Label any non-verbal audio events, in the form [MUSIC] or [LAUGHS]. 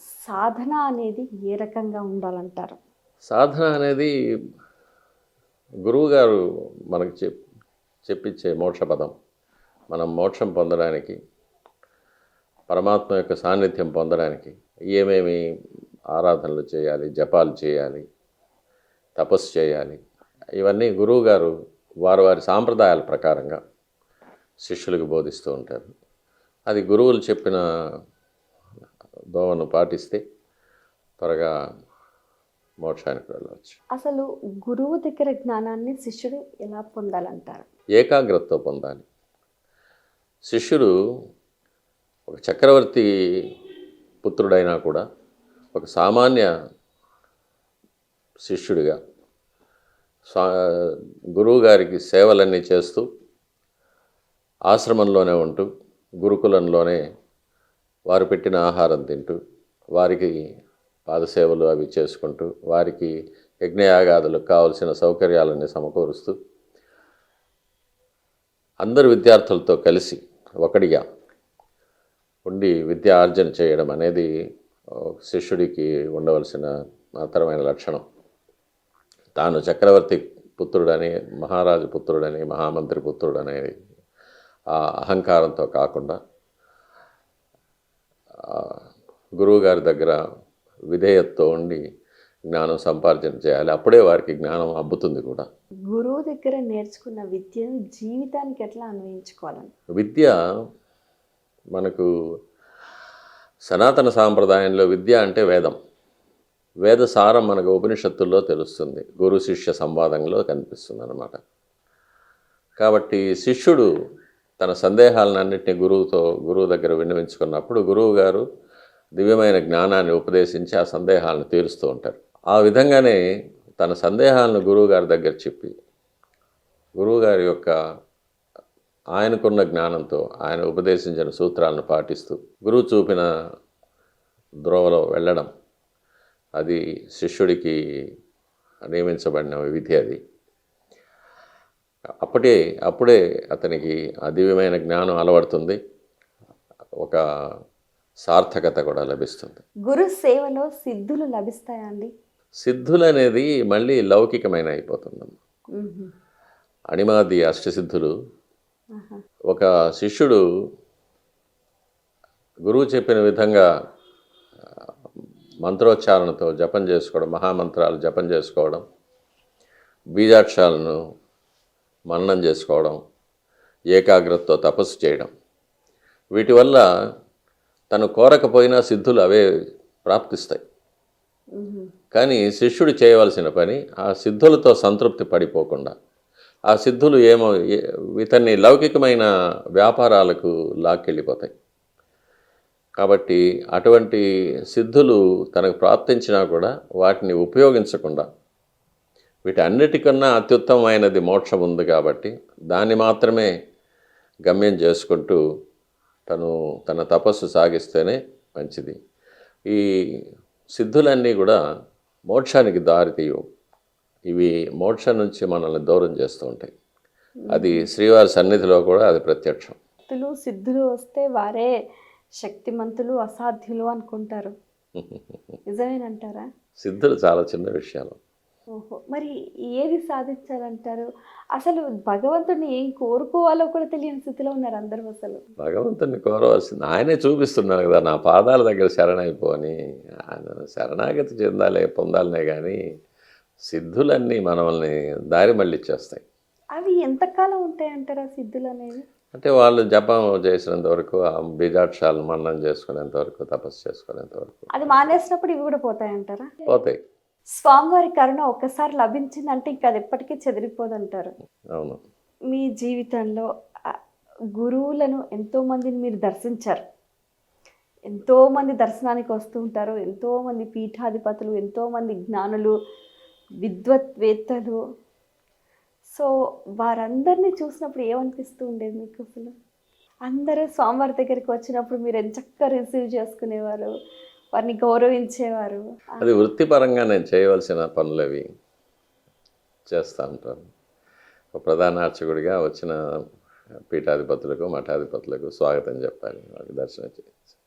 సాధన అనేది ఏ రకంగా ఉండాలంటారు? సాధన అనేది గురువు గారు మనకు చెప్ చెప్పించే మోక్ష పదం. మనం మోక్షం పొందడానికి పరమాత్మ యొక్క సాన్నిధ్యం పొందడానికి ఏమేమి ఆరాధనలు చేయాలి జపాలు చేయాలి తపస్సు చేయాలి ఇవన్నీ గురువు గారు వారి వారి సాంప్రదాయాల ప్రకారంగా శిష్యులకు బోధిస్తూ ఉంటారు. అది గురువులు చెప్పిన దోవను పాటిస్తే త్వరగా మోక్షానికి వెళ్ళవచ్చు. అసలు గురువు దగ్గర జ్ఞానాన్ని శిష్యుడు ఎలా పొందాలంటారు? ఏకాగ్రతతో పొందాలి. శిష్యుడు ఒక చక్రవర్తి పుత్రుడైనా కూడా ఒక సామాన్య శిష్యుడిగా స్వా గురువు గారికి సేవలన్నీ చేస్తూ ఆశ్రమంలోనే ఉంటూ గురుకులంలోనే వారు పెట్టిన ఆహారం తింటూ వారికి పాదసేవలు అవి చేసుకుంటూ వారికి యజ్ఞయాగాదులకు కావలసిన సౌకర్యాలన్నీ సమకూరుస్తూ అందరు విద్యార్థులతో కలిసి ఒకటిగా ఉండి విద్య ఆర్జన చేయడం అనేది శిష్యుడికి ఉండవలసిన మాత్రమైన లక్షణం. తాను చక్రవర్తి పుత్రుడని మహారాజు పుత్రుడని మహామంత్రి పుత్రుడనేది ఆ అహంకారంతో కాకుండా గురువుగారి దగ్గర విధేయతతో ఉండి జ్ఞానం సంపార్జన చేయాలి. అప్పుడే వారికి జ్ఞానం అబ్బుతుంది కూడా. గురువు దగ్గర నేర్చుకున్న విద్యను జీవితానికి ఎట్లా అన్వయించుకోవాలని విద్య మనకు సనాతన సాంప్రదాయంలో విద్య అంటే వేదం. వేద సారం మనకు ఉపనిషత్తుల్లో తెలుస్తుంది. గురు శిష్య సంవాదంలో కనిపిస్తుంది అన్నమాట. కాబట్టి శిష్యుడు తన సందేహాలన్నింటినీ గురువుతో గురువు దగ్గర విన్నవించుకున్నప్పుడు గురువు గారు దివ్యమైన జ్ఞానాన్ని ఉపదేశించి ఆ సందేహాలను తీరుస్తూ ఉంటారు. ఆ విధంగానే తన సందేహాలను గురువుగారి దగ్గర చెప్పి గురువుగారి యొక్క ఆయనకున్న జ్ఞానంతో ఆయన ఉపదేశించిన సూత్రాలను పాటిస్తూ గురువు చూపిన ద్రోవలో వెళ్ళడం అది శిష్యుడికి నియమించబడిన విధి అది. అప్పటి అప్పుడే అతనికి ఆ దివ్యమైన జ్ఞానం అలవడుతుంది. ఒక సార్థకత కూడా లభిస్తుంది గురు సేవలో సిద్ధులు లభిస్తాయా అండి సిద్ధులు అనేది మళ్ళీ లౌకికమైన అయిపోతుందమ్మా మ్మ్. అణిమాది అష్టసిద్ధులు. ఒక శిష్యుడు గురువు చెప్పిన విధంగా మంత్రోచ్చారణతో జపం చేసుకోవడం మహామంత్రాలు జపం చేసుకోవడం బీజాక్షరాలను మననం చేసుకోవడం ఏకాగ్రతతో తపస్సు చేయడం వీటి వల్ల తను కోరకపోయినా సిద్ధులు అవే ప్రాప్తిస్తాయి. కానీ శిష్యుడు చేయవలసిన పని ఆ సిద్ధులతో సంతృప్తి పడిపోకుండా ఆ సిద్ధులు ఏమో ఇతన్ని లౌకికమైన వ్యాపారాలకు లాక్కెళ్ళిపోతాయి. కాబట్టి అటువంటి సిద్ధులు తనకు ప్రాప్తించినా కూడా వాటిని ఉపయోగించకుండా వీటన్నిటికన్నా అత్యుత్తమమైనది మోక్షం ఉంది కాబట్టి దాన్ని మాత్రమే గమ్యం చేసుకుంటూ తను తన తపస్సు సాగిస్తేనే మంచిది. ఈ సిద్ధులన్నీ కూడా మోక్షానికి దారి తీయవు. ఇవి మోక్షం నుంచి మనల్ని దూరం చేస్తూ ఉంటాయి. అది శ్రీవారి సన్నిధిలో కూడా అది ప్రత్యక్షం. భక్తులు సిద్ధులు వస్తే వారే శక్తిమంతులు అసాధ్యులు అనుకుంటారు. [LAUGHS] నిజమేనంటారా? సిద్ధులు చాలా చిన్న విషయాలు. ఓహో మరి ఏది సాధించాలంటారు? అసలు భగవంతుడిని ఏం కోరుకోవాలో కూడా తెలియని స్థితిలో ఉన్నారు అందరూ అసలు. భగవంతుని కోరవలసింది. ఆయనే చూపిస్తున్నారు కదా నా పాదాల దగ్గర శరణైపో అని. ఆయన శరణాగతి చెందాలే పొందాలనే కానీ సిద్ధులన్నీ మనల్ని దారి మళ్ళిచ్చేస్తాయి. అవి ఎంతకాలం ఉంటాయంటారా సిద్ధులు అనేవి? అంటే వాళ్ళు జపం చేసినంత వరకు ఆ బీజాక్షరాలను మన్నం చేసుకునేంత వరకు తపస్సు చేసుకునేంత వరకు. అది మానేసినప్పుడు ఇవి కూడా పోతాయంటారా? పోతాయి. స్వామివారి కరుణ ఒక్కసారి లభించిందంటే ఇంకా అది ఎప్పటికీ చెదిరిపోదంటారు. అవును. మీ జీవితంలో గురువులను ఎంతో మందిని మీరు దర్శించారు. ఎంతో మంది దర్శనానికి వస్తూ ఉంటారు. ఎంతో మంది పీఠాధిపతులు ఎంతో మంది జ్ఞానులు విద్వత్వేత్తలు. సో వారందరినీ చూసినప్పుడు ఏమనిపిస్తూ ఉండేది మీకు అసలు? అందరూ స్వామివారి దగ్గరికి వచ్చినప్పుడు మీరు ఎంచక్క రిసీవ్ చేసుకునేవారు? వారిని గౌరవించేవారు. అది వృత్తిపరంగా నేను చేయవలసిన పనులు అవి చేస్తూ ఉంటాను. ఒక ప్రధాన అర్చకుడిగా వచ్చిన పీఠాధిపతులకు మఠాధిపతులకు స్వాగతం చెప్పాలి. వాళ్ళకి దర్శనం చేయాలి